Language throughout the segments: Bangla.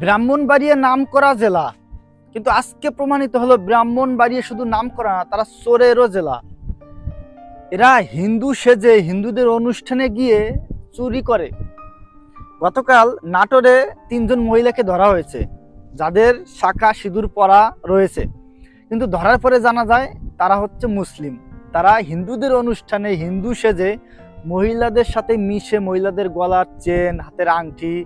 ব্রাহ্মণবাড়িয়া নাম করা জেলা। কিন্তু আজকে প্রমাণিত হলো ব্রাহ্মণবাড়িয়া শুধু নাম করা না, তারা চোরেরও জেলা। এরা হিন্দু সেজে হিন্দুদের অনুষ্ঠানে গিয়ে চুরি করে। গতকাল নাটোরে তিনজন মহিলাকে ধরা হয়েছে, যাদের শাখা সিঁদুর পরা রয়েছে। কিন্তু ধরার পরে জানা যায়, তারা হচ্ছে মুসলিম। তারা হিন্দুদের অনুষ্ঠানে হিন্দু সেজে মহিলাদের সাথে মিশে মহিলাদের গলার চেন, হাতের আংটি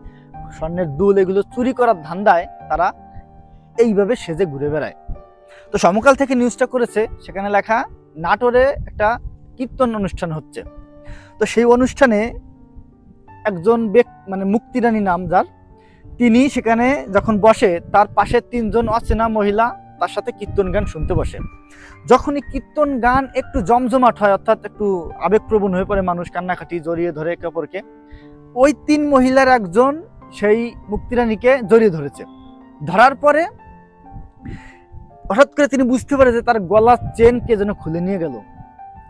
স্বর্ণের দুল এগুলো চুরি করার ধান্দায় তারা এইভাবে সেজে ঘুরে বেড়ায়। তো সমকাল থেকে নিউজটা করেছে, সেখানে লেখা, নাটোরে একটা কীর্তন অনুষ্ঠান হচ্ছে। তো সেই অনুষ্ঠানে একজন ব্যক্তি মানে মুক্তিরানী নাম যার, তিনি সেখানে যখন বসে, তার পাশে তিনজন অচেনা মহিলা তার সাথে কীর্তন গান শুনতে বসে। যখনই কীর্তন গান একটু জমজমাট হয়, অর্থাৎ একটু আবেগপ্রবণ হয়ে পড়ে মানুষ কান্নাকাটি জড়িয়ে ধরে একে অপরকে, ওই তিন মহিলার একজন সেই মুক্তিরানীকে জড়িয়ে ধরেছে। ধরার পরে হঠাৎ করে তিনি বুঝতে পারে যে তার গলার চেন কে যেন খুলে নিয়ে গেল।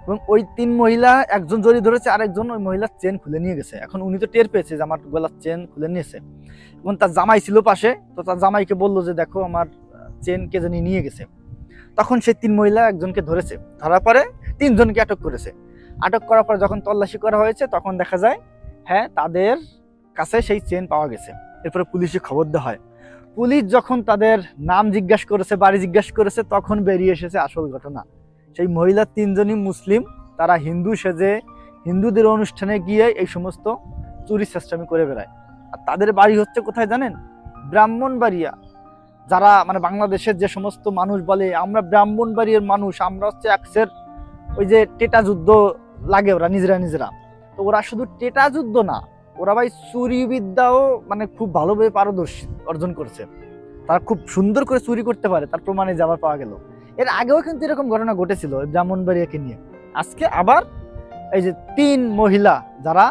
এবং ওই তিন মহিলা, একজন জড়িয়ে ধরেছে, আরেকজন ওই মহিলার চেন খুলে নিয়ে গেছে। এখন উনি তো টের পেয়েছে যে আমার গলার চেন খুলে নিয়েছে। এবং তার জামাই ছিল পাশে, তো তার জামাইকে বলল যে, দেখো, আমার চেন কে নিয়ে গেছে। তখন সেই তিন মহিলা একজনকে ধরেছে। ধরার পরে তিনজনকে আটক করেছে। আটক করার পর যখন তল্লাশি করা হয়েছে, তখন দেখা যায় হ্যাঁ তাদের কাছে সেই চেন পাওয়া গেছে। এরপরে পুলিশে খবর দেওয়া হয়। পুলিশ যখন তাদের নাম জিজ্ঞাসা করেছে, বাড়ি জিজ্ঞাসা করেছে, তখন বেরিয়ে এসেছে আসল ঘটনা। সেই মহিলা তিনজনই মুসলিম, তারা হিন্দু সেজে হিন্দুদের অনুষ্ঠানে গিয়ে এই সমস্ত চুরি চেষ্টামি করে বেড়ায়। আর তাদের বাড়ি হচ্ছে কোথায় জানেন? ব্রাহ্মণবাড়িয়া। যারা মানে বাংলাদেশের যে সমস্ত মানুষ বলে, আমরা ব্রাহ্মণবাড়িয়ার মানুষ, আমরা হচ্ছে একসের ওই যে টেটা যুদ্ধ লাগে ওরা নিজেরা নিজেরা। তো ওরা শুধু টেটা যুদ্ধ না ওরা ভাই চুরিবিদ্যাও মানে খুব ভালোভাবে পারদর্শী অর্জন করছে। তারা খুব সুন্দর করে চুরি করতে পারে, তার প্রমাণে যাবার পাওয়া গেল। এর আগেও কিন্তু এরকম ঘটনা ঘটেছিল ব্রাহ্মণবাড়িয়াকে নিয়ে। আজকে আবার এই যে তিন মহিলা যারা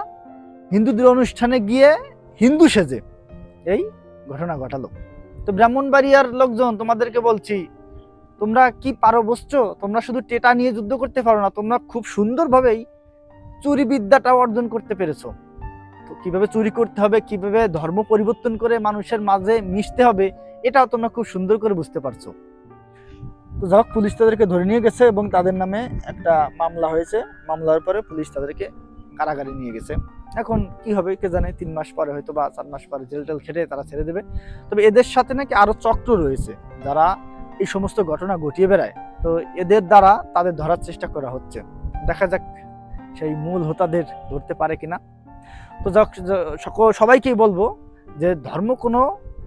হিন্দুদের অনুষ্ঠানে গিয়ে হিন্দু সেজে এই ঘটনা ঘটালো। তো ব্রাহ্মণবাড়িয়ার লোকজন, তোমাদেরকে বলছি, তোমরা কি পারো বসছো তোমরা শুধু টেটা নিয়ে যুদ্ধ করতে পারো না, তোমরা খুব সুন্দরভাবেই চুরি বিদ্যাটাও অর্জন করতে পেরেছ। কীভাবে চুরি করতে হবে, কীভাবে ধর্ম পরিবর্তন করে মানুষের মাঝে মিশতে হবে, এটাও তোমরা খুব সুন্দর করে বুঝতে পারছ। তো যাই পুলিশ তাদেরকে ধরে নিয়ে গেছে এবং তাদের নামে একটা মামলা হয়েছে। মামলার পরে পুলিশ তাদেরকে কারাগারে নিয়ে গেছে। এখন কি হবে কে জানে, তিন মাস পরে হয়তো বা চার মাস পরে জেল টেল খেটে তারা ছেড়ে দেবে। তবে এদের সাথে নাকি আরও চক্র রয়েছে। যারা এই সমস্ত ঘটনা ঘটিয়ে বেড়ায়, তো এদের দ্বারা তাদের ধরার চেষ্টা করা হচ্ছে। দেখা যাক সেই মূল হোতাদের ধরতে পারে কিনা। তো সবাইকেই বলব যে ধর্ম কোনো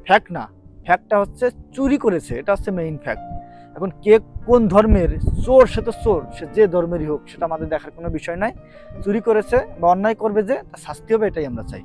ফ্যাক্ট না। ফ্যাক্টটা হচ্ছে চুরি করেছে, এটা হচ্ছে মেইন ফ্যাক্ট এখন কে কোন ধর্মের চোর, সে তো চোর, সে যে ধর্মেরই হোক, সেটা আমাদের দেখার কোনো বিষয় নাই। চুরি করেছে বা অন্যায় করবে যে শাস্তি হবে, এটাই আমরা চাই।